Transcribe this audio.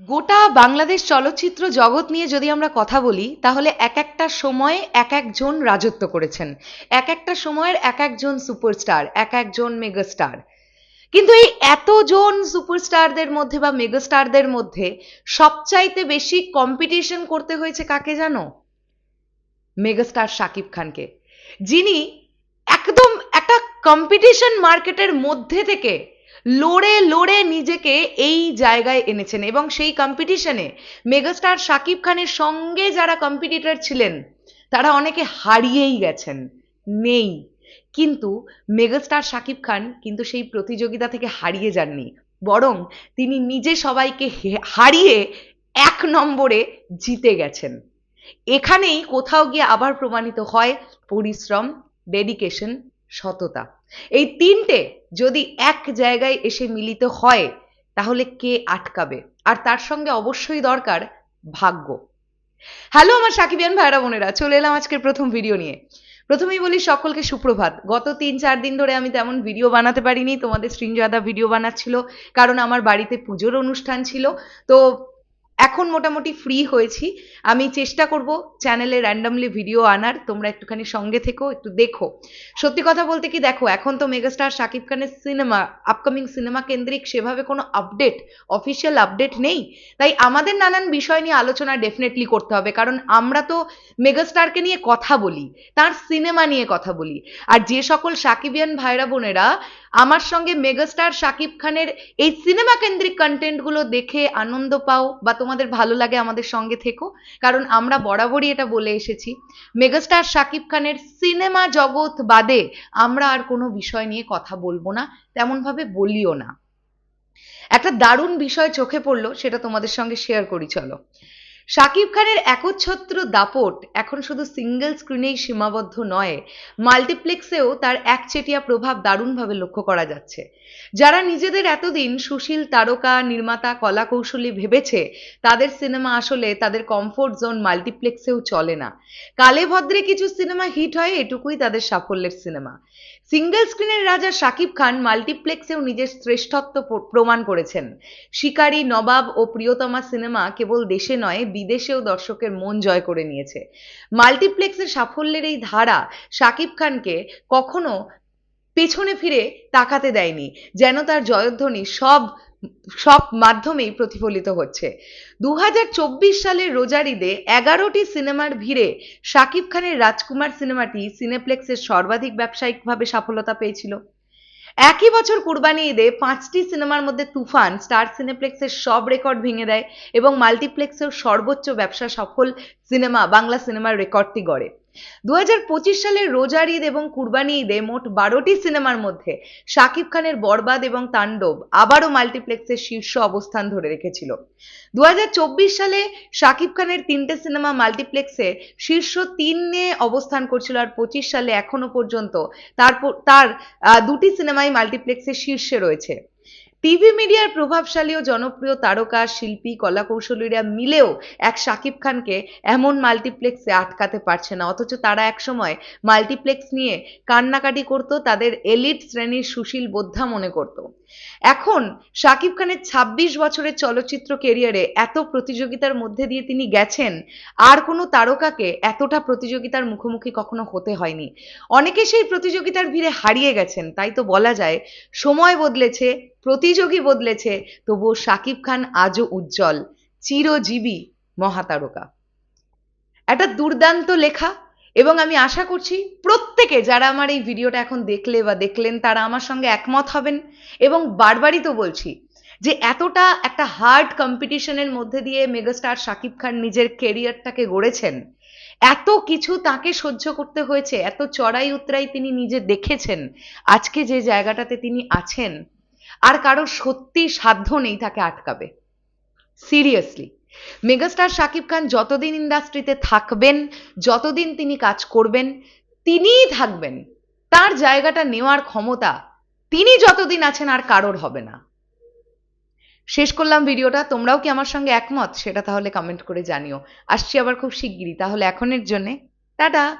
গোটা বাংলাদেশ চলচ্চিত্র জগৎ নিয়ে যদি আমরা কথা বলি, তাহলে এক একটা সময়ে এক একজন রাজত্ব করেছেন। এক একটা সময়ের এক একজন সুপারস্টার, এক একজন মেগাস্টার। কিন্তু এই এতজন সুপারস্টারদের মধ্যে বা মেগাস্টারদের মধ্যে সবচাইতে বেশি কম্পিটিশন করতে হয়েছে কাকে জানো? মেগাস্টার শাকিব খানকে। যিনি একদম একটা কম্পিটিশন মার্কেটের মধ্যে থেকে লড়ে লড়ে নিজেকে এই জায়গায় এনেছেন এবং সেই কম্পিটিশনে মেগাস্টার শাকিব খানের সঙ্গে যারা কম্পিটিটর ছিলেন, তারা অনেকে হারিয়েই গেছেন, নেই। কিন্তু মেগাস্টার শাকিব খান কিন্তু সেই প্রতিযোগিতা থেকে হারিয়ে যাননি, বরং তিনি নিজে সবাইকে হারিয়ে এক নম্বরে জিতে গেছেন। এখানেই কোথাও গিয়ে আবার প্রমাণিত হয় পরিশ্রম ডেডিকেশন সততা। এই তিনটে যদি এক জায়গায় এসে মিলিত হয়, তাহলে কে আটকাবে? আর তার সঙ্গে অবশ্যই দরকার ভাগ্য। হ্যালো আমার সাকিবিয়ান ভাইরা বোনেরা, চলে এলাম আজকের প্রথম ভিডিও নিয়ে। প্রথমেই বলি সকলকে সুপ্রভাত। গত তিন, চার দিন ধরে আমি তেমন ভিডিও বানাতে পারিনি, তোমাদের সৃঞ্জয়দা ভিডিও বানাচ্ছিল, কারণ আমার বাড়িতে পুজোর অনুষ্ঠান ছিল। তো এখন মোটামুটি ফ্রি হয়েছি। আমি চেষ্টা করব চ্যানেলে র্যান্ডামলি ভিডিও আনার। তোমরা একটুখানি সঙ্গে থেকো, একটু দেখো। সত্যি কথা বলতে কি দেখো, এখন তো মেগাস্টার শাকিব খানের সিনেমা আপকামিং সিনেমা কেন্দ্রিক সেভাবে কোনো আপডেট অফিসিয়াল আপডেট নেই। তাই আমাদের নানান বিষয় নিয়ে আলোচনা ডেফিনেটলি করতে হবে। কারণ আমরা তো মেগাস্টারকে নিয়ে কথা বলি, তার সিনেমা নিয়ে কথা বলি। আর যে সকল সাকিবিয়ান ভাইরা বোনেরা আমার সঙ্গে মেগাস্টার শাকিব খানের এই সিনেমা কেন্দ্রিক কন্টেন্টগুলো দেখে আনন্দ পাও বা তোমাদের ভালো লাগে আমাদের সঙ্গে থেকো, কারণ আমরা বরাবরই এটা বলে এসেছি। মেগাস্টার শাকিব খানের সিনেমা জগৎ বাদে আমরা আর কোনো বিষয় নিয়ে কথা বলব না, তেমনভাবে বলিও না। একটা দারুণ বিষয় চোখে পড়ল, সেটা তোমাদের সঙ্গে শেয়ার করি, চলো। শাকিব খানের একচ্ছত্র দাপট এখন শুধু সিঙ্গেল স্ক্রিনেই সীমাবদ্ধ নয়, মাল্টিপ্লেক্সেও তার একচেটিয়া প্রভাব দারুণভাবে লক্ষ্য করা যাচ্ছে। যারা নিজেদের এতদিন সুশীল তারকা, নির্মাতা কলা কৌশলী ভেবেছে, তাদের সিনেমা আসলে তাদের কমফোর্ট জোন মাল্টিপ্লেক্সেও চলে না। কালে ভদ্রে কিছু সিনেমা হিট হয়, এটুকুই তাদের সাফল্যের সিনেমা। সিঙ্গেল স্ক্রিনের রাজা শাকিব খান মাল্টিপ্লেক্সেও নিজের শ্রেষ্ঠত্ব প্রমাণ করেছেন। শিকারী, নবাব ও প্রিয়তমা সিনেমা কেবল দেশে নয় বিদেশেও দর্শকের মন জয় করে নিয়েছে। মাল্টিপ্লেক্সের সাফল্যের এই ধারা শাকিব খানকে কখনো পেছনে ফিরে তাকাতে দেয়নি, যেন তার জয়ধ্বনি সব সব মাধ্যমেই প্রতিফলিত হচ্ছে। দু চব্বিশ সালের রোজারিদে এগারোটি সিনেমার ভিড়ে শাকিব খানের রাজকুমার সিনেমাটি সিনেপ্লেক্সের সর্বাধিক ব্যবসায়িকভাবে সফলতা পেয়েছিল। একই বছর কুরবানি ঈদে পাঁচটি সিনেমার মধ্যে তুফান, স্টার সিনেপ্লেক্সের সব রেকর্ড ভেঙে দেয় এবং মাল্টিপ্লেক্সের সর্বোচ্চ ব্যবসা সফল সিনেমা, বাংলা সিনেমার রেকর্ডটি গড়ে। দু সালের রোজার ঈদ এবং কুরবানি ঈদে মোট বারোটি সিনেমার মধ্যে শাকিব খানের বরবাদ এবং তাণ্ডব আবারও মাল্টিপ্লেক্সের শীর্ষ অবস্থান ধরে রেখেছিল। দুই হাজার চব্বিশ সালে শাকিব খানের তিনটে সিনেমা মাল্টিপ্লেক্সে শীর্ষ তিনে অবস্থান করছিল আর পঁচিশ সালে এখনও পর্যন্ত তার আহ, দুটি সিনেমাই মাল্টিপ্লেক্সের শীর্ষে রয়েছে। টিভি মিডিয়ার প্রভাবশালী ও জনপ্রিয় তারকা, শিল্পী, কলাকৌশলীরা মিলেও এক শাকিব খানকে এমন মাল্টিপ্লেক্সে আটকাতে পারছে না। অথচ তারা একসময় মাল্টিপ্লেক্স নিয়ে কান্নাকাটি করত, তাদের এলিট শ্রেণির সুশীল বোদ্ধা মনে করত। এখন শাকিব খানের ২৬ বছরের চলচ্চিত্র কেরিয়ারে এত প্রতিযোগিতার মধ্যে দিয়ে তিনি গেছেন, আর কোনো তারকাকে এতটা প্রতিযোগিতার মুখোমুখি কখনো হতে হয়নি। অনেকে সেই প্রতিযোগিতার ভিড়ে হারিয়ে গেছেন, তাই তো বলা যায়, সময় বদলেছে প্রতিযোগী বদলেছে, তবুও শাকিব খান আজও উজ্জ্বল, চিরজীবী মহাতারকা। একটা দুর্দান্ত লেখা, এবং আমি আশা করছি প্রত্যেকে যারা আমার এই ভিডিওটা এখন দেখলে বা দেখলেন, তারা আমার সঙ্গে একমত হবেন, এবং বারবারই তো বলছি যে এতটা একটা হার্ড কম্পিটিশনের মধ্যে দিয়ে মেগাস্টার শাকিব খান নিজের কেরিয়ারটাকে গড়েছেন, এত কিছু তাকে সহ্য করতে হয়েছে, এত চড়াই উতরাই তিনি নিজে দেখেছেন, আজকে যে জায়গাটাতে তিনি আছেন আর কারও সত্যি সাধ্য নেই তাকে আটকাবে। সিরিয়াসলি মেগাস্টার শাকিব খান যতদিন ইন্ডাস্ট্রিতে থাকবেন, যতদিন তিনি কাজ করবেন, তিনিই থাকবেন। তার জায়গাটা নেওয়ার ক্ষমতা তিনি যতদিন আছেন আর কারোর হবে না। শেষ করলাম ভিডিওটা। তোমরাও কি আমার সঙ্গে একমত? সেটা তাহলে কমেন্ট করে জানিও। আসছি আবার খুব শিগগিরই। তাহলে এখনের জন্যে। টাটা!